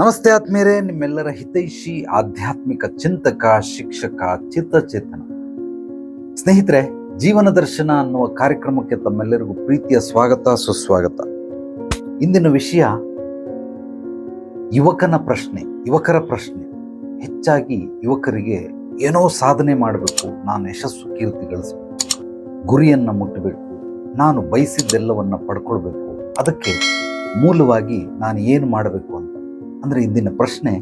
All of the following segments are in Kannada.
ನಮಸ್ತೆ ಆತ್ಮೀಯರೇ, ನಿಮ್ಮೆಲ್ಲರ ಹಿತೈಷಿ, ಆಧ್ಯಾತ್ಮಿಕ ಚಿಂತಕ, ಶಿಕ್ಷಕ ಚಿತ್ತಚೇತನ ಸ್ನೇಹಿತರೆ, ಜೀವನ ದರ್ಶನ ಅನ್ನುವ ಕಾರ್ಯಕ್ರಮಕ್ಕೆ ತಮ್ಮೆಲ್ಲರಿಗೂ ಪ್ರೀತಿಯ ಸ್ವಾಗತ, ಸುಸ್ವಾಗತ. ಇಂದಿನ ವಿಷಯ ಯುವಕನ ಪ್ರಶ್ನೆ, ಯುವಕರ ಪ್ರಶ್ನೆ. ಹೆಚ್ಚಾಗಿ ಯುವಕರಿಗೆ ಏನೋ ಸಾಧನೆ ಮಾಡಬೇಕು, ನಾನು ಯಶಸ್ಸು ಕೀರ್ತಿ ಗಳಿಸಬೇಕು, ಗುರಿಯನ್ನು ಮುಟ್ಟಬೇಕು ನಾನು ಬಯಸಿದ್ದೆಲ್ಲವನ್ನು ಪಡ್ಕೊಳ್ಬೇಕು. ಅದಕ್ಕೆ ಮೂಲವಾಗಿ ನಾನು ಏನು ಮಾಡಬೇಕು ಅಂದ್ರೆ ಇಂದಿನ ಪ್ರಶ್ನೆ,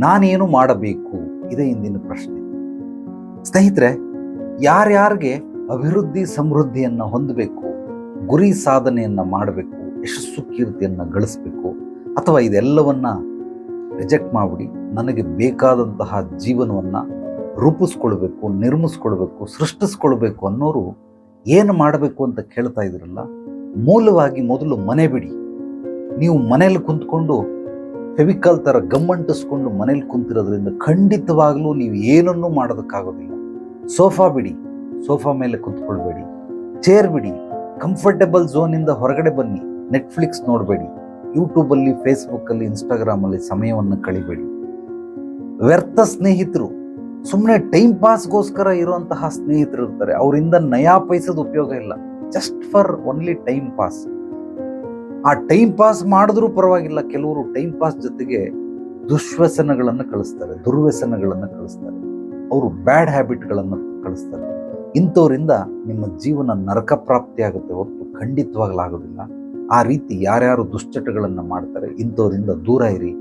ನಾನೇನು ಮಾಡಬೇಕು? ಇದೇ ಇಂದಿನ ಪ್ರಶ್ನೆ. ಸ್ನೇಹಿತರೆ, ಯಾರ್ಯಾರಿಗೆ ಅಭಿವೃದ್ಧಿ ಸಮೃದ್ಧಿಯನ್ನು ಹೊಂದಬೇಕು, ಗುರಿ ಸಾಧನೆಯನ್ನು ಮಾಡಬೇಕು, ಯಶಸ್ಸು ಕೀರ್ತಿಯನ್ನು ಗಳಿಸಬೇಕು, ಅಥವಾ ಇದೆಲ್ಲವನ್ನ ರಿಜೆಕ್ಟ್ ಮಾಡಿಬಿಡಿ, ನನಗೆ ಬೇಕಾದಂತಹ ಜೀವನವನ್ನು ರೂಪಿಸ್ಕೊಳ್ಬೇಕು, ನಿರ್ಮಿಸ್ಕೊಳ್ಬೇಕು, ಸೃಷ್ಟಿಸ್ಕೊಳ್ಬೇಕು ಅನ್ನೋರು ಏನು ಮಾಡಬೇಕು ಅಂತ ಕೇಳ್ತಾ ಇದ್ರಲ್ಲ ಮೂಲವಾಗಿ ಮೊದಲು ಮನೆ ಬಿಡಿ. ನೀವು ಮನೇಲಿ ಕುಂತ್ಕೊಂಡು ಫೆವಿಕಾಲ್ ಥರ ಗಮ್ಮಂಟಿಸ್ಕೊಂಡು ಮನೇಲಿ ಕುಂತಿರೋದ್ರಿಂದ ಖಂಡಿತವಾಗ್ಲೂ ನೀವು ಏನನ್ನೂ ಮಾಡೋದಕ್ಕಾಗೋದಿಲ್ಲ. ಸೋಫಾ ಬಿಡಿ, ಸೋಫಾ ಮೇಲೆ ಕುಂತ್ಕೊಳ್ಬೇಡಿ. ಚೇರ್ ಬಿಡಿ, ಕಂಫರ್ಟೇಬಲ್ ಝೋನಿಂದ ಹೊರಗಡೆ ಬನ್ನಿ, ನೆಟ್ಫ್ಲಿಕ್ಸ್ ನೋಡಬೇಡಿ. ಯೂಟ್ಯೂಬಲ್ಲಿ ಫೇಸ್ಬುಕ್ಕಲ್ಲಿ ಇನ್ಸ್ಟಾಗ್ರಾಮಲ್ಲಿ ಸಮಯವನ್ನು ಕಳಿಬೇಡಿ. ವ್ಯರ್ಥ ಸ್ನೇಹಿತರು ಸುಮ್ಮನೆ ಟೈಮ್ ಪಾಸ್ಗೋಸ್ಕರ ಇರುವಂತಹ ಸ್ನೇಹಿತರು ಇರ್ತಾರೆ. ಅವರಿಂದ ನಯಾ ಪೈಸದ ಉಪಯೋಗ ಇಲ್ಲ. Just for only time pass. ಆ ಟೈಮ್ ಪಾಸ್ ಮಾಡಿದ್ರೂ ಪರವಾಗಿಲ್ಲ, ಕೆಲವರು ಟೈಮ್ ಪಾಸ್ ಜೊತೆಗೆ ದುಶ್ವ್ಯಸನಗಳನ್ನು ಕಳಿಸ್ತಾರೆ, ದುರ್ವ್ಯಸನಗಳನ್ನು ಕಳಿಸ್ತಾರೆ. ಅವರು ಬ್ಯಾಡ್ ಹ್ಯಾಬಿಟ್ಗಳನ್ನು ಕಳಿಸ್ತಾರೆ. ಇಂಥವರಿಂದ ನಿಮ್ಮ ಜೀವನ ನರಕ ಪ್ರಾಪ್ತಿ ಆಗುತ್ತೆ ಹೊರತು ಖಂಡಿತವಾಗ್ಲಾಗೋದಿಲ್ಲ. ಆ ರೀತಿ ಯಾರ್ಯಾರು ದುಶ್ಚಟಗಳನ್ನು ಮಾಡ್ತಾರೆ, ಇಂಥವರಿಂದ ದೂರ ಇರಿ.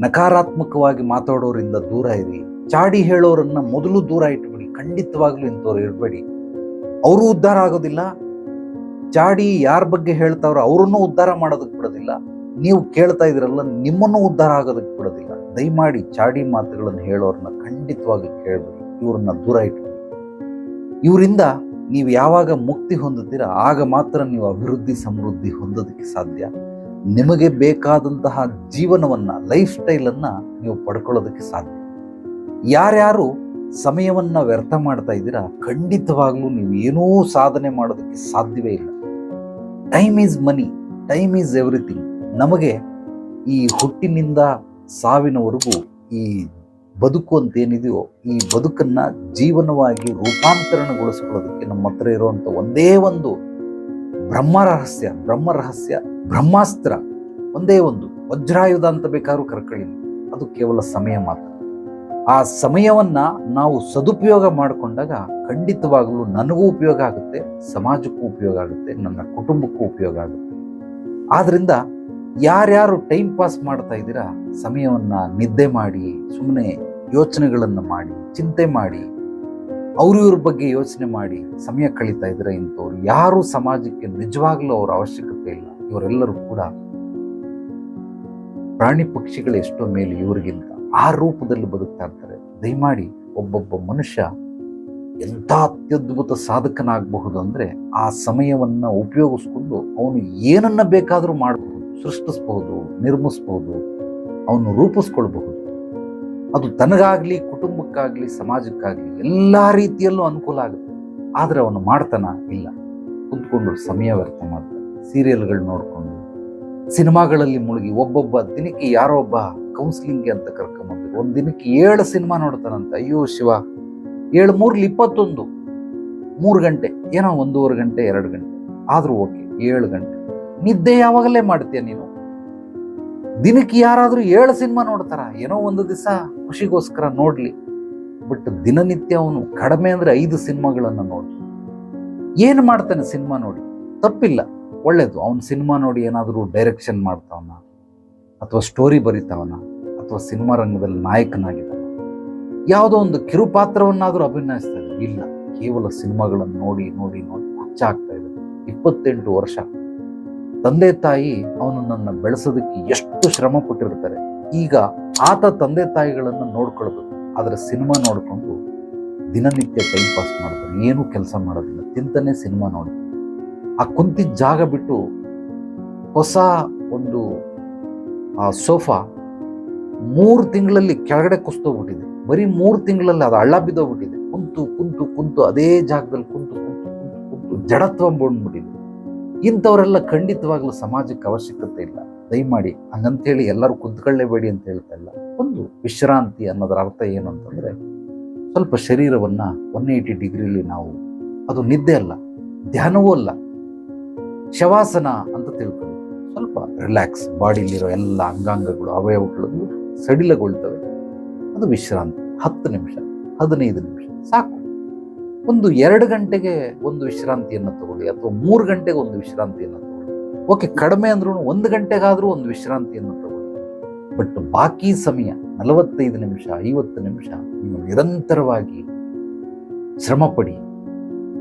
ನಕಾರಾತ್ಮಕವಾಗಿ ಮಾತಾಡೋರಿಂದ ದೂರ ಇರಿ. ಚಾಡಿ ಹೇಳೋರನ್ನು ಮೊದಲು ದೂರ ಇಟ್ಬಿಡಿ. ಖಂಡಿತವಾಗ್ಲೂ ಇಂಥವ್ರು ಇರಬೇಡಿ. ಅವರು ಉದ್ಧಾರ ಆಗೋದಿಲ್ಲ ಚಾಡಿ ಯಾರ ಬಗ್ಗೆ ಹೇಳ್ತಾವ್ರೋ ಅವ್ರನ್ನೂ ಉದ್ಧಾರ ಮಾಡೋದಕ್ಕೆ ಬಿಡೋದಿಲ್ಲ. ನೀವು ಕೇಳ್ತಾ ಇದ್ರಲ್ಲ, ನಿಮ್ಮನ್ನು ಉದ್ಧಾರ ಆಗೋದಕ್ಕೆ ಬಿಡೋದಿಲ್ಲ. ದಯಮಾಡಿ ಚಾಡಿ ಮಾತುಗಳನ್ನು ಹೇಳೋರನ್ನ ಖಂಡಿತವಾಗಿ ಕೇಳಬೇಡಿ. ಇವ್ರನ್ನ ದೂರ ಇಟ್ಕೊಳ್ಳಿ ಇವರಿಂದ ನೀವು ಯಾವಾಗ ಮುಕ್ತಿ ಹೊಂದುತ್ತೀರ, ಆಗ ಮಾತ್ರ ನೀವು ಅಭಿವೃದ್ಧಿ ಸಮೃದ್ಧಿ ಹೊಂದೋದಕ್ಕೆ ಸಾಧ್ಯ. ನಿಮಗೆ ಬೇಕಾದಂತಹ ಜೀವನವನ್ನ ಲೈಫ್ ಸ್ಟೈಲನ್ನು ನೀವು ಪಡ್ಕೊಳ್ಳೋದಕ್ಕೆ ಸಾಧ್ಯ. ಯಾರ್ಯಾರು ಸಮಯವನ್ನ ವ್ಯರ್ಥ ಮಾಡ್ತಾ ಇದ್ದೀರಾ, ಖಂಡಿತವಾಗ್ಲೂ ನೀವು ಏನೂ ಸಾಧನೆ ಮಾಡೋದಕ್ಕೆ ಸಾಧ್ಯವೇ ಇಲ್ಲ. Time is money time is everything ನಮಗೆ ಈ ಹುಟ್ಟಿನಿಂದ ಸಾವಿನವರೆಗೂ ಈ ಬದುಕು ಅಂತ ಏನಿದೆಯೋ ಈ ಬದುಕನ್ನ ಜೀವನವಾಗಿ ರೂಪಾಂತರಣಗೊಳಿಸ್ಕೊಳ್ಳೋದಕ್ಕೆ ನಮ್ಮ ಹತ್ರ ಇರುವಂತ ಒಂದೇ ಒಂದು ಬ್ರಹ್ಮ ರಹಸ್ಯ ಬ್ರಹ್ಮ ರಹಸ್ಯ, ಬ್ರಹ್ಮಾಸ್ತ್ರ, ಒಂದೇ ಒಂದು. ವಜ್ರಾಯುಧ ಅಂತ ಬೇಕಾದ್ರೂ ಕರ್ಕೊಳ್ಳಿ. ಅದು ಕೇವಲ ಸಮಯ ಮಾತ್ರ. ಆ ಸಮಯವನ್ನ ನಾವು ಸದುಪಯೋಗ ಮಾಡಿಕೊಂಡಾಗ ಖಂಡಿತವಾಗಲೂ ನನಗೂ ಉಪಯೋಗ ಆಗುತ್ತೆ, ಸಮಾಜಕ್ಕೂ ಉಪಯೋಗ ಆಗುತ್ತೆ, ನನ್ನ ಕುಟುಂಬಕ್ಕೂ ಉಪಯೋಗ ಆಗುತ್ತೆ. ಆದ್ರಿಂದ ಯಾರ್ಯಾರು ಟೈಮ್ ಪಾಸ್ ಮಾಡ್ತಾ ಇದ್ದೀರಾ, ಸಮಯವನ್ನ ನಿದ್ದೆ ಮಾಡಿ ಸುಮ್ಮನೆ ಯೋಚನೆಗಳನ್ನು ಮಾಡಿ, ಚಿಂತೆ ಮಾಡಿ, ಅವ್ರ ಇವ್ರ ಬಗ್ಗೆ ಯೋಚನೆ ಮಾಡಿ ಸಮಯ ಕಳೀತಾ ಇದ್ರೆ ಇಂಥವ್ರು, ಯಾರು ಸಮಾಜಕ್ಕೆ ನಿಜವಾಗ್ಲೂ ಅವರ ಅವಶ್ಯಕತೆ ಇಲ್ಲ. ಇವರೆಲ್ಲರೂ ಕೂಡ ಪ್ರಾಣಿ ಪಕ್ಷಿಗಳು ಎಷ್ಟೋ ಮೇಲೆ ಇವರಿಗಿಂತ. ಆ ರೂಪದಲ್ಲಿ ಬದುಕ್ತಾ ಇರ್ತಾರೆ. ದಯಮಾಡಿ ಒಬ್ಬೊಬ್ಬ ಮನುಷ್ಯ ಎಂಥ ಅತ್ಯದ್ಭುತ ಸಾಧಕನಾಗಬಹುದು ಅಂದರೆ ಆ ಸಮಯವನ್ನು ಉಪಯೋಗಿಸ್ಕೊಂಡು ಅವನು ಏನನ್ನ ಬೇಕಾದರೂ ಮಾಡಬಹುದು, ಸೃಷ್ಟಿಸ್ಬಹುದು, ನಿರ್ಮಿಸ್ಬಹುದು, ಅವನು ರೂಪಿಸ್ಕೊಳ್ಬಹುದು. ಅದು ತನಗಾಗಲಿ, ಕುಟುಂಬಕ್ಕಾಗಲಿ, ಸಮಾಜಕ್ಕಾಗಲಿ ಎಲ್ಲ ರೀತಿಯಲ್ಲೂ ಅನುಕೂಲ ಆಗುತ್ತೆ. ಆದರೆ ಅವನು ಮಾಡ್ತಾನ ಇಲ್ಲ. ಕುಂತ್ಕೊಂಡು ಸಮಯ ವ್ಯರ್ಥ ಮಾಡ್ತಾನೆ. ಸೀರಿಯಲ್ಗಳು ನೋಡ್ಕೊಂಡು, ಸಿನಿಮಾಗಳಲ್ಲಿ ಮುಳುಗಿ ಒಬ್ಬೊಬ್ಬ ದಿನಕ್ಕೆ ಯಾರೋ ಒಬ್ಬ ಕೌನ್ಸಿಲಿಂಗ್ಗೆ ಅಂತ ಕರ್ಕೊಂಬಂದ್ರು. ಒಂದ್ ದಿನಕ್ಕೆ ಏಳು ಸಿನಿಮಾ ನೋಡ್ತಾನಂತ. ಅಯ್ಯೋ ಶಿವ. ಏಳು, ಮೂರ್ಲಿ ಇಪ್ಪತ್ತೊಂದು. ಮೂರು ಗಂಟೆ. ಏನೋ ಒಂದೂವರೆ ಗಂಟೆ, ಎರಡು ಗಂಟೆ. ಆದ್ರೂ ಓಕೆ, ಏಳು ಗಂಟೆ. ನಿದ್ದೆ ಯಾವಾಗಲೇ ಮಾಡ್ತೀಯ ನೀನು? ದಿನಕ್ಕೆ ಯಾರಾದ್ರೂ ಏಳು ಸಿನಿಮಾ ನೋಡ್ತಾರ? ಏನೋ ಒಂದು ದಿವಸ ಖುಷಿಗೋಸ್ಕರ ನೋಡ್ಲಿ. ಬಟ್ ದಿನನಿತ್ಯ ಅವನು ಕಡಿಮೆ ಅಂದ್ರೆ ಐದು ಸಿನಿಮಾಗಳನ್ನ ನೋಡಿ. ಏನು ಮಾಡ್ತಾನೆ ಸಿನಿಮಾ ನೋಡಿ? ತಪ್ಪಿಲ್ಲ. ಒಳ್ಳೇದು. ಅವನು ಸಿನಿಮಾ ನೋಡಿ ಏನಾದರೂ ಡೈರೆಕ್ಷನ್ ಮಾಡ್ತಾವನ. ಅಥವಾ ಸ್ಟೋರಿ ಬರಿತಾವನ, ಅಥವಾ ಸಿನಿಮಾ ರಂಗದಲ್ಲಿ ನಾಯಕನಾಗಿದ್ದಾನ ಯಾವುದೋ ಒಂದು ಕಿರುಪಾತ್ರವನ್ನಾದರೂ ಅಭಿನಯಿಸ್ತಾ ಇದ್ದಾನೆ. ಇಲ್ಲ, ಕೇವಲ ಸಿನಿಮಾಗಳನ್ನು ನೋಡಿ ನೋಡಿ ನೋಡಿ ಹುಚ್ಚಾಗ್ತಾ ಇದೆ ಇಪ್ಪತ್ತೆಂಟು ವರ್ಷ. ತಂದೆ ತಾಯಿ ಅವನು ನನ್ನ ಬೆಳೆಸೋದಕ್ಕೆ ಎಷ್ಟು ಶ್ರಮ ಪಟ್ಟಿರ್ತಾರೆ. ಈಗ ಆತ ತಂದೆ ತಾಯಿಗಳನ್ನು ನೋಡ್ಕೊಳ್ಬೇಕು. ಆದರೆ ಸಿನಿಮಾ ನೋಡಿಕೊಂಡು ದಿನನಿತ್ಯ ಟೈಮ್ ಪಾಸ್ ಮಾಡ್ತಾರೆ ಏನೂ ಕೆಲಸ ಮಾಡೋದಿಲ್ಲ. ತಿಂತಾನೆ ಸಿನಿಮಾ ನೋಡಿ. ಆ ಕುಂತಿದ್ದ ಜಾಗ ಬಿಟ್ಟು ಹೊಸ ಒಂದು ಆ ಸೋಫಾ ಮೂರು ತಿಂಗಳಲ್ಲಿ ಕೆಳಗಡೆ ಕುಸ್ತೋಗ್ಬಿಟ್ಟಿದೆ ಬರೀ ಮೂರು ತಿಂಗಳಲ್ಲಿ ಅದು ಹಳ್ಳ ಬಿದ್ದೋಗ್ಬಿಟ್ಟಿದೆ ಕುಂತು ಕುಂತು ಕುಂತು, ಅದೇ ಜಾಗದಲ್ಲಿ ಕುಂತು ಕುಂತು ಕುಂತು ಕುಂತು ಜಡತ್ವ ಬಂದ್ಬಿಟ್ಟಿದೆ. ಇಂಥವರೆಲ್ಲ ಖಂಡಿತವಾಗ್ಲೂ ಸಮಾಜಕ್ಕೆ ಅವಶ್ಯಕತೆ ಇಲ್ಲ. ದಯಮಾಡಿ ಹಂಗಂತೇಳಿ ಎಲ್ಲರೂ ಕುಂತ್ಕೊಳ್ಳೇಬೇಡಿ ಅಂತ ಹೇಳ್ತಾ ಇಲ್ಲ. ಒಂದು ವಿಶ್ರಾಂತಿ ಅನ್ನೋದರ ಅರ್ಥ ಏನು ಅಂತಂದರೆ ಸ್ವಲ್ಪ ಶರೀರವನ್ನು ಒನ್ ಏಯ್ಟಿ ಡಿಗ್ರಿಲಿ ನಾವು ಅದು ನಿದ್ದೆ ಅಲ್ಲ, ಧ್ಯಾನವೂ ಅಲ್ಲ, ಶವಾಸನ ಅಂತ ತಿಳ್ಕೊಳ್ಳಿ. ಸ್ವಲ್ಪ ರಿಲ್ಯಾಕ್ಸ್ ಬಾಡಿಲಿರೋ ಎಲ್ಲ ಅಂಗಾಂಗಗಳು, ಅವಯವಗಳು ಸಡಿಲಗೊಳ್ತವೆ. ಅದು ವಿಶ್ರಾಂತಿ, ಹತ್ತು ನಿಮಿಷ, ಹದಿನೈದು ನಿಮಿಷ, ಸಾಕು. ಒಂದು ಎರಡು ಗಂಟೆಗೆ ಒಂದು ವಿಶ್ರಾಂತಿಯನ್ನು ತಗೊಳ್ಳಿ ಅಥವಾ ಮೂರು ಗಂಟೆಗೆ ಒಂದು ವಿಶ್ರಾಂತಿಯನ್ನು ತಗೊಳ್ಳಿ. ಓಕೆ, ಕಡಿಮೆ ಅಂದ್ರೂ ಒಂದು ಗಂಟೆಗಾದರೂ ಒಂದು ವಿಶ್ರಾಂತಿಯನ್ನು ತಗೊಳ್ಳಿ. ಬಟ್ ಬಾಕಿ ಸಮಯ ನಲವತ್ತೈದು ನಿಮಿಷ, ಐವತ್ತು ನಿಮಿಷ ನೀವು ನಿರಂತರವಾಗಿ ಶ್ರಮ ಪಡಿ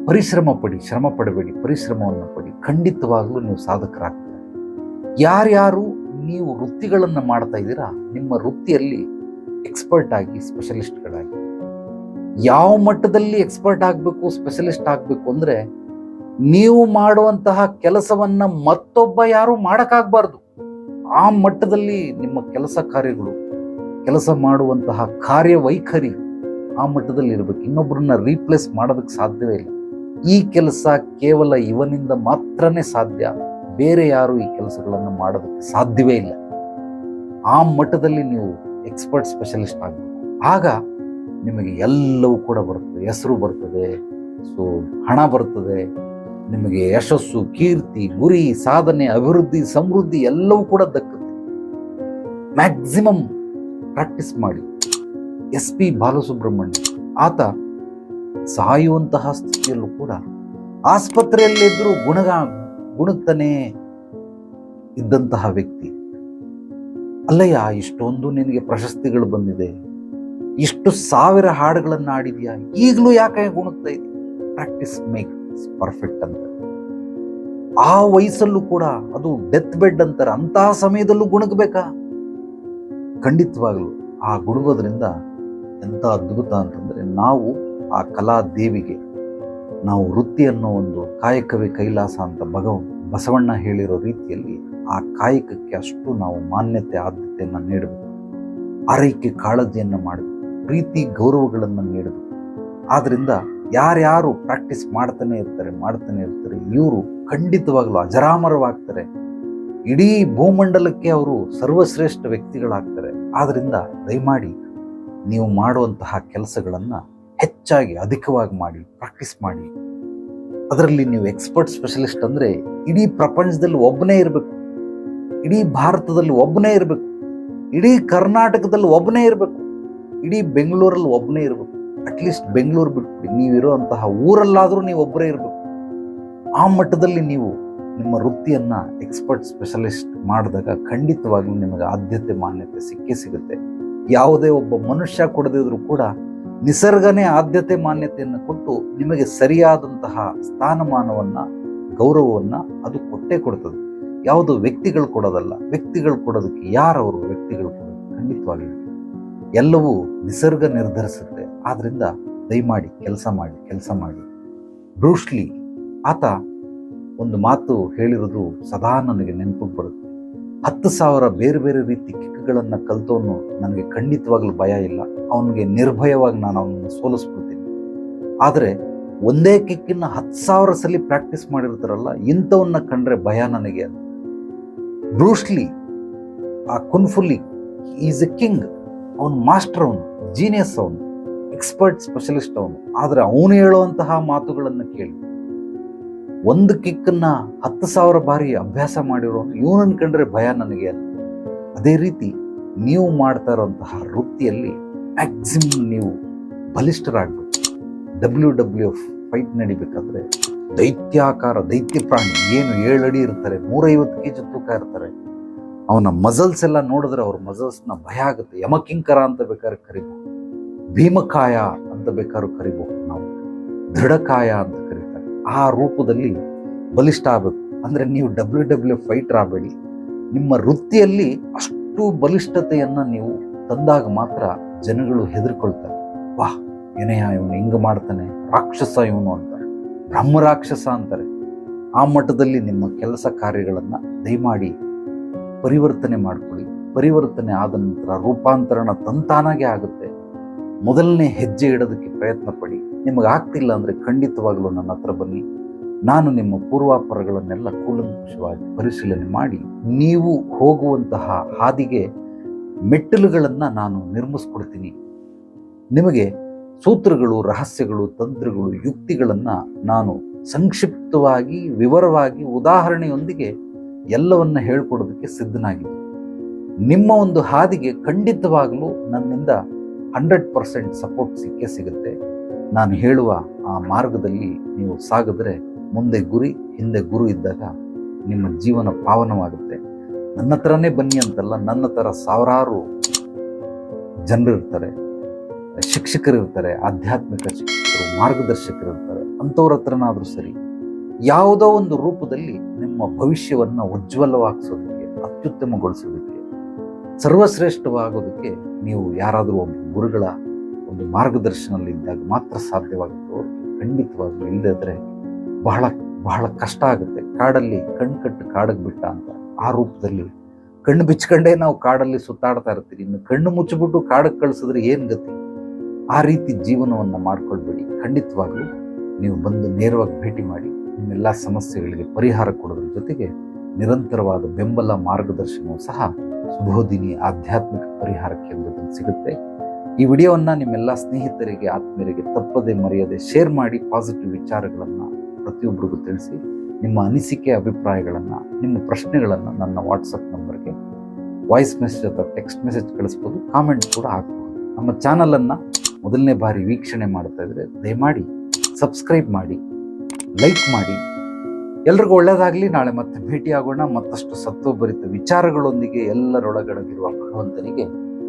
ಪರಿಶ್ರಮ ಪಡಿ ಶ್ರಮ ಪಡಬೇಡಿ ಪರಿಶ್ರಮವನ್ನು ಪಡಿ. ಖಂಡಿತವಾಗಲೂ ನೀವು ಸಾಧಕರಾಗ್ತೀರ. ಯಾರ್ಯಾರು ನೀವು ವೃತ್ತಿಗಳನ್ನು ಮಾಡ್ತಾ ಇದ್ದೀರಾ, ನಿಮ್ಮ ವೃತ್ತಿಯಲ್ಲಿ ಎಕ್ಸ್ಪರ್ಟ್ ಆಗಿ ಸ್ಪೆಷಲಿಸ್ಟ್ಗಳಾಗಿ ಯಾವ ಮಟ್ಟದಲ್ಲಿ ಎಕ್ಸ್ಪರ್ಟ್ ಆಗಬೇಕು ಸ್ಪೆಷಲಿಸ್ಟ್ ಆಗಬೇಕು ಅಂದರೆ, ನೀವು ಮಾಡುವಂತಹ ಕೆಲಸವನ್ನು ಮತ್ತೊಬ್ಬ ಯಾರೂ ಮಾಡೋಕ್ಕಾಗಬಾರ್ದು. ಆ ಮಟ್ಟದಲ್ಲಿ ನಿಮ್ಮ ಕೆಲಸ ಕಾರ್ಯಗಳು, ಕೆಲಸ ಮಾಡುವಂತಹ ಕಾರ್ಯವೈಖರಿ ಆ ಮಟ್ಟದಲ್ಲಿ ಇರಬೇಕು. ಇನ್ನೊಬ್ಬರನ್ನ ರೀಪ್ಲೇಸ್ ಮಾಡೋದಕ್ಕೆ ಸಾಧ್ಯವೇ ಇಲ್ಲ. ಈ ಕೆಲಸ ಕೇವಲ ಇವನಿಂದ ಮಾತ್ರನೇ ಸಾಧ್ಯ. ಬೇರೆ ಯಾರು ಈ ಕೆಲಸಗಳನ್ನು ಮಾಡೋದಕ್ಕೆ ಸಾಧ್ಯವೇ ಇಲ್ಲ. ಆ ಮಟ್ಟದಲ್ಲಿ ನೀವು ಎಕ್ಸ್ಪರ್ಟ್ ಸ್ಪೆಷಲಿಸ್ಟ್ ಆಗಬೇಕು. ಆಗ ನಿಮಗೆ ಎಲ್ಲವೂ ಕೂಡ ಬರ್ತದೆ. ಹೆಸರು ಬರ್ತದೆ. ಸೊ, ಹಣ ಬರ್ತದೆ. ನಿಮಗೆ ಯಶಸ್ಸು, ಕೀರ್ತಿ, ಗುರಿ, ಸಾಧನೆ, ಅಭಿವೃದ್ಧಿ, ಸಮೃದ್ಧಿ ಎಲ್ಲವೂ ಕೂಡ ದಕ್ಕುತ್ತೆ. ಮ್ಯಾಕ್ಸಿಮಮ್ ಪ್ರಾಕ್ಟೀಸ್ ಮಾಡಿ. ಎಸ್ ಪಿ ಬಾಲಸುಬ್ರಹ್ಮಣ್ಯ, ಆತ ಸಾಯುವಂತಹ ಸ್ಥಿತಿಯಲ್ಲೂ ಕೂಡ ಆಸ್ಪತ್ರೆಯಲ್ಲಿದ್ದರೂ ಗುಣಗ ಗುಣಗ್ತಾನೆ ಇದ್ದಂತಹ ವ್ಯಕ್ತಿ. ಅಲ್ಲಯ್ಯ, ಇಷ್ಟೊಂದು ನಿನಗೆ ಪ್ರಶಸ್ತಿಗಳು ಬಂದಿದೆ. ಇಷ್ಟು ಸಾವಿರ ಹಾಡುಗಳನ್ನು ಆಡಿದ್ಯಾ ಈಗಲೂ ಯಾಕೆ ಗುಣುತ್ತಾ ಇದೆ ಪ್ರಾಕ್ಟೀಸ್ ಮೇಕ್ ಪರ್ಫೆಕ್ಟ್ ಅಂತ. ಆ ವಯಸ್ಸಲ್ಲೂ ಕೂಡ ಅದು ಡೆತ್ ಬೆಡ್ ಅಂತಾರೆ. ಅಂತಹ ಸಮಯದಲ್ಲೂ ಗುಣಗಬೇಕಾ? ಖಂಡಿತವಾಗಲೂ ಆ ಗುಣಗೋದ್ರಿಂದ ಎಂಥ ಅದ್ಭುತ ಅಂತಂದರೆ ನಾವು ಆ ಕಲಾ ದೇವಿಗೆ ನಾವು ವೃತ್ತಿ ಅನ್ನೋ ಒಂದು ಕಾಯಕವೇ ಕೈಲಾಸ ಅಂತ ಭಗವ, ಬಸವಣ್ಣ ಹೇಳಿರೋ ರೀತಿಯಲ್ಲಿ ಆ ಕಾಯಕಕ್ಕೆ ಅಷ್ಟು ನಾವು ಮಾನ್ಯತೆ, ಆದ್ಯತೆಯನ್ನು ನೀಡಬೇಕು. ಆರೈಕೆ, ಕಾಳಜಿಯನ್ನು ಮಾಡಬೇಕು. ಪ್ರೀತಿ, ಗೌರವಗಳನ್ನು ನೀಡಬೇಕು. ಆದ್ದರಿಂದ ಯಾರ್ಯಾರು ಪ್ರಾಕ್ಟೀಸ್ ಮಾಡ್ತಾನೆ ಇರ್ತಾರೆ ಮಾಡ್ತಾನೆ ಇರ್ತಾರೆ, ಇವರು ಖಂಡಿತವಾಗ್ಲೂ ಅಜರಾಮರವಾಗ್ತಾರೆ. ಇಡೀ ಭೂಮಂಡಲಕ್ಕೆ ಅವರು ಸರ್ವಶ್ರೇಷ್ಠ ವ್ಯಕ್ತಿಗಳಾಗ್ತಾರೆ. ಆದ್ದರಿಂದ ದಯಮಾಡಿ ನೀವು ಮಾಡುವಂತಹ ಕೆಲಸಗಳನ್ನು ಹೆಚ್ಚಾಗಿ ಅಧಿಕವಾಗಿ ಮಾಡಿ ಪ್ರಾಕ್ಟೀಸ್ ಮಾಡಿ. ಅದರಲ್ಲಿ ನೀವು ಎಕ್ಸ್ಪರ್ಟ್ ಸ್ಪೆಷಲಿಸ್ಟ್ ಅಂದರೆ ಇಡೀ ಪ್ರಪಂಚದಲ್ಲಿ ಒಬ್ಬನೇ ಇರಬೇಕು. ಇಡೀ ಭಾರತದಲ್ಲಿ ಒಬ್ಬನೇ ಇರಬೇಕು. ಇಡೀ ಕರ್ನಾಟಕದಲ್ಲಿ ಒಬ್ಬನೇ ಇರಬೇಕು. ಇಡೀ ಬೆಂಗಳೂರಲ್ಲಿ ಒಬ್ಬನೇ ಇರಬೇಕು. ಅಟ್ಲೀಸ್ಟ್ ಬೆಂಗಳೂರು ಬಿಟ್ಬಿಡಿ. ನೀವಿರುವಂತಹ ಊರಲ್ಲಾದರೂ ನೀವು ಒಬ್ಬರೇ ಇರಬೇಕು. ಆ ಮಟ್ಟದಲ್ಲಿ ನೀವು ನಿಮ್ಮ ವೃತ್ತಿಯನ್ನು ಎಕ್ಸ್ಪರ್ಟ್ ಸ್ಪೆಷಲಿಸ್ಟ್ ಮಾಡಿದಾಗ ಖಂಡಿತವಾಗ್ಲೂ ನಿಮಗೆ ಆದ್ಯತೆ, ಮಾನ್ಯತೆ ಸಿಕ್ಕೇ ಸಿಗುತ್ತೆ. ಯಾವುದೇ ಒಬ್ಬ ಮನುಷ್ಯ ಕೊಡದಿದ್ರು ಕೂಡ ನಿಸರ್ಗನೇ ಆದ್ಯತೆ ಮಾನ್ಯತೆಯನ್ನು ಕೊಟ್ಟು ನಿಮಗೆ ಸರಿಯಾದಂತಹ ಸ್ಥಾನಮಾನವನ್ನು, ಗೌರವವನ್ನು ಅದು ಕೊಟ್ಟೇ ಕೊಡ್ತದೆ. ಯಾವುದು ವ್ಯಕ್ತಿಗಳು ಕೊಡೋದಲ್ಲ, ವ್ಯಕ್ತಿಗಳು ಕೊಡೋದಕ್ಕೆ ಯಾರವರು ವ್ಯಕ್ತಿಗಳು ಕೊಡೋದು? ಎಲ್ಲವೂ ನಿಸರ್ಗ ನಿರ್ಧರಿಸುತ್ತೆ. ಆದ್ದರಿಂದ ದಯಮಾಡಿ ಕೆಲಸ ಮಾಡಿ ಕೆಲಸ ಮಾಡಿ. ಬ್ರೂಸ್ಲಿ, ಆತ ಒಂದು ಮಾತು ಹೇಳಿರೋದು ಸದಾ ನನಗೆ ನೆನಪಿಗೆ ಬರುತ್ತೆ. ಹತ್ತು ಸಾವಿರ ಬೇರೆ ಬೇರೆ ರೀತಿ ಕಿಕ್ಗಳನ್ನು ಕಲ್ತವನು ನನಗೆ ಖಂಡಿತವಾಗ್ಲೂ ಭಯ ಇಲ್ಲ. ಅವನಿಗೆ ನಿರ್ಭಯವಾಗಿ ನಾನು ಅವನನ್ನು ಸೋಲಿಸ್ಬಿಡ್ತೀನಿ. ಆದರೆ ಒಂದೇ ಕಿಕ್ಕಿನ ಹತ್ತು ಸಾವಿರ ಸಲ ಪ್ರಾಕ್ಟೀಸ್ ಮಾಡಿರ್ತಾರಲ್ಲ, ಇಂಥವನ್ನ ಕಂಡ್ರೆ ಭಯ ನನಗೆ ಅಂತ ಬ್ರೂಸ್ಲಿ ಆ ಕುನ್ಫುಲ್ಲಿ ಈಸ್ ಎ ಕಿಂಗ್ ಅವನು ಮಾಸ್ಟರ್ ಅವನು ಜೀನಿಯಸ್ ಅವನು ಎಕ್ಸ್ಪರ್ಟ್ ಸ್ಪೆಷಲಿಸ್ಟ್ ಅವನು. ಆದರೆ ಅವನು ಹೇಳುವಂತಹ ಮಾತುಗಳನ್ನು ಕೇಳಿ. ಒಂದು ಕಿಕ್ಕನ್ನ ಹತ್ತು ಸಾವಿರ ಬಾರಿ ಅಭ್ಯಾಸ ಮಾಡಿರೋ ಇವನನ್ನು ಕಂಡ್ರೆ ಭಯ ನನಗೆ. ಅಂತ ಅದೇ ರೀತಿ ನೀವು ಮಾಡ್ತಾ ಇರೋಂತಹ ವೃತ್ತಿಯಲ್ಲಿ ಮ್ಯಾಕ್ಸಿಮಮ್ ನೀವು ಬಲಿಷ್ಠರಾಗಬೇಕು. ಡಬ್ಲ್ಯೂ ಡಬ್ಲ್ಯೂ ಎಫ್ ಫೈಟ್ ನಡಿಬೇಕಾದ್ರೆ ದೈತ್ಯಾಕಾರ, ದೈತ್ಯ ಪ್ರಾಣಿ ಏನು ಏಳಡಿ ಇರ್ತಾರೆ, ನೂರೈವತ್ತು ಕೆ ಜಿ ತೂಕ ಇರ್ತಾರೆ. ಅವನ ಮಸಲ್ಸ್ ಎಲ್ಲ ನೋಡಿದ್ರೆ ಅವ್ರ ಮಸಲ್ಸ್ನ ಭಯ ಆಗುತ್ತೆ. ಯಮಕಿಂಕರ ಅಂತ ಬೇಕಾದ್ರೆ ಕರಿಬಹುದು ಭೀಮಕಾಯ ಅಂತ ಬೇಕಾದ್ರೂ ಕರಿಬಹುದು ನಾವು. ದೃಢಕಾಯ ಅಂತ ಆ ರೂಪದಲ್ಲಿ ಬಲಿಷ್ಠ ಆಗಬೇಕು ಅಂದರೆ ನೀವು ಡಬ್ಲ್ಯೂ ಡಬ್ಲ್ಯೂ ಫೈಟರ್ ಆಗಬೇಡಿ. ನಿಮ್ಮ ವೃತ್ತಿಯಲ್ಲಿ ಅಷ್ಟು ಬಲಿಷ್ಠತೆಯನ್ನು ನೀವು ತಂದಾಗ ಮಾತ್ರ ಜನಗಳು ಹೆದರ್ಕೊಳ್ತಾರೆ. ವಾಹ್ ಏನಯ್ಯ ಇವನು ಹಿಂಗೆ ಮಾಡ್ತಾನೆ, ರಾಕ್ಷಸ ಇವನು ಅಂತಾರೆ. ಬ್ರಹ್ಮ ರಾಕ್ಷಸ ಅಂತಾರೆ. ಆ ಮಟ್ಟದಲ್ಲಿ ನಿಮ್ಮ ಕೆಲಸ ಕಾರ್ಯಗಳನ್ನು ದಯಮಾಡಿ ಪರಿವರ್ತನೆ ಮಾಡಿಕೊಳ್ಳಿ. ಪರಿವರ್ತನೆ ಆದ ನಂತರ ರೂಪಾಂತರಣ ತಂತಾನಾಗೆ ಆಗುತ್ತೆ. ಮೊದಲನೇ ಹೆಜ್ಜೆ ಇಡೋದಕ್ಕೆ ಪ್ರಯತ್ನ ಪಡಿ ನಿಮಗೆ ಆಗ್ತಿಲ್ಲ ಅಂದರೆ ಖಂಡಿತವಾಗಲೂ ನನ್ನ ಹತ್ರ ಬನ್ನಿ. ನಾನು ನಿಮ್ಮ ಪೂರ್ವಾಪರಗಳನ್ನೆಲ್ಲ ಕೂಲಂಕುಷವಾಗಿ ಪರಿಶೀಲನೆ ಮಾಡಿ, ನೀವು ಹೋಗುವಂತಹ ಹಾದಿಗೆ ಮೆಟ್ಟಿಲುಗಳನ್ನು ನಾನು ನಿರ್ಮಿಸ್ಕೊಡ್ತೀನಿ. ನಿಮಗೆ ಸೂತ್ರಗಳು, ರಹಸ್ಯಗಳು, ತಂತ್ರಗಳು, ಯುಕ್ತಿಗಳನ್ನು ನಾನು ಸಂಕ್ಷಿಪ್ತವಾಗಿ, ವಿವರವಾಗಿ, ಉದಾಹರಣೆಯೊಂದಿಗೆ ಎಲ್ಲವನ್ನ ಹೇಳ್ಕೊಡೋದಕ್ಕೆ ಸಿದ್ಧನಾಗಿದೆ ನಿಮ್ಮ ಒಂದು ಹಾದಿಗೆ ಖಂಡಿತವಾಗಲೂ ನನ್ನಿಂದ ಹಂಡ್ರೆಡ್ ಪರ್ಸೆಂಟ್ ಸಪೋರ್ಟ್ ಸಿಕ್ಕೇ ಸಿಗುತ್ತೆ. ನಾನು ಹೇಳುವ ಆ ಮಾರ್ಗದಲ್ಲಿ ನೀವು ಸಾಗಿದ್ರೆ ಮುಂದೆ ಗುರಿ, ಹಿಂದೆ ಗುರು ಇದ್ದಾಗ ನಿಮ್ಮ ಜೀವನ ಪಾವನವಾಗುತ್ತೆ. ನನ್ನ ಹತ್ರನೇ ಬನ್ನಿ ಅಂತಲ್ಲ, ನನ್ನ ಥರ ಸಾವಿರಾರು ಜನರಿರ್ತಾರೆ ಶಿಕ್ಷಕರಿರ್ತಾರೆ ಆಧ್ಯಾತ್ಮಿಕ ಶಿಕ್ಷಕರು ಮಾರ್ಗದರ್ಶಕರಿರ್ತಾರೆ ಅಂಥವ್ರ ಹತ್ರನಾದರೂ ಸರಿ, ಯಾವುದೋ ಒಂದು ರೂಪದಲ್ಲಿ ನಿಮ್ಮ ಭವಿಷ್ಯವನ್ನು ಉಜ್ವಲವಾಗಿಸೋದಕ್ಕೆ, ಅತ್ಯುತ್ತಮಗೊಳಿಸೋದಕ್ಕೆ, ಸರ್ವಶ್ರೇಷ್ಠವಾಗೋದಕ್ಕೆ ನೀವು ಯಾರಾದರೂ ಒಬ್ಬ ಗುರುಗಳ ಒಂದು ಮಾರ್ಗದರ್ಶನದಲ್ಲಿದ್ದಾಗ ಮಾತ್ರ ಸಾಧ್ಯವಾಗುತ್ತೆ. ಖಂಡಿತವಾಗ್ಲೂ ಇಲ್ಲದ್ರೆ ಬಹಳ ಬಹಳ ಕಷ್ಟ ಆಗುತ್ತೆ. ಕಾಡಲ್ಲಿ ಕಣ್ ಕಟ್ಟು ಕಾಡಕ್ಕೆ ಬಿಟ್ಟ ಅಂತ ಆ ರೂಪದಲ್ಲಿ ಕಣ್ಣು ಬಿಚ್ಕೊಂಡೇ ನಾವು ಕಾಡಲ್ಲಿ ಸುತ್ತಾಡ್ತಾ ಇರ್ತೀವಿ. ಇನ್ನು ಕಣ್ಣು ಮುಚ್ಚಿಬಿಟ್ಟು ಕಾಡಕ್ಕೆ ಕಳಿಸಿದ್ರೆ ಏನು ಗತಿ? ಆ ರೀತಿ ಜೀವನವನ್ನು ಮಾಡ್ಕೊಳ್ಬೇಡಿ. ಖಂಡಿತವಾಗ್ಲೂ ನೀವು ಬಂದು ನೇರವಾಗಿ ಭೇಟಿ ಮಾಡಿ ನಿಮ್ಮೆಲ್ಲ ಸಮಸ್ಯೆಗಳಿಗೆ ಪರಿಹಾರ ಕೊಡೋದ್ರ ಜೊತೆಗೆ ನಿರಂತರವಾದ ಬೆಂಬಲ ಮಾರ್ಗದರ್ಶನವೂ ಸಹ ಸುಬೋಧಿನಿ ಆಧ್ಯಾತ್ಮಿಕ ಪರಿಹಾರ ಕೇಂದ್ರದಲ್ಲಿ ಸಿಗುತ್ತೆ. ಈ ವಿಡಿಯೋವನ್ನು ನಿಮ್ಮೆಲ್ಲ ಸ್ನೇಹಿತರಿಗೆ, ಆತ್ಮೀಯರಿಗೆ ತಪ್ಪದೆ ಮರೆಯದೆ ಶೇರ್ ಮಾಡಿ ಪಾಸಿಟಿವ್ ವಿಚಾರಗಳನ್ನು ಪ್ರತಿಯೊಬ್ಬರಿಗೂ ತಿಳಿಸಿ, ನಿಮ್ಮ ಅನಿಸಿಕೆ, ಅಭಿಪ್ರಾಯಗಳನ್ನು, ನಿಮ್ಮ ಪ್ರಶ್ನೆಗಳನ್ನು ನನ್ನ ವಾಟ್ಸಪ್ ನಂಬರ್ಗೆ ವಾಯ್ಸ್ ಮೆಸೇಜ್ ಅಥವಾ ಟೆಕ್ಸ್ಟ್ ಮೆಸೇಜ್ ಕಳಿಸ್ಬೋದು ಕಾಮೆಂಟ್ ಕೂಡ ಹಾಕ್ಬೋದು. ನಮ್ಮ ಚಾನಲನ್ನು ಮೊದಲನೇ ಬಾರಿ ವೀಕ್ಷಣೆ ಮಾಡ್ತಾ ಇದ್ರೆ ದಯಮಾಡಿ ಸಬ್ಸ್ಕ್ರೈಬ್ ಮಾಡಿ ಲೈಕ್ ಮಾಡಿ. ಎಲ್ರಿಗೂ ಒಳ್ಳೆಯದಾಗಲಿ ನಾಳೆ ಮತ್ತೆ ಭೇಟಿಯಾಗೋಣ. ಮತ್ತಷ್ಟು ಸತ್ವಭರಿತ ವಿಚಾರಗಳೊಂದಿಗೆ ಎಲ್ಲರೊಳಗಡಗಿರುವ ಭಗವಂತನಿಗೆ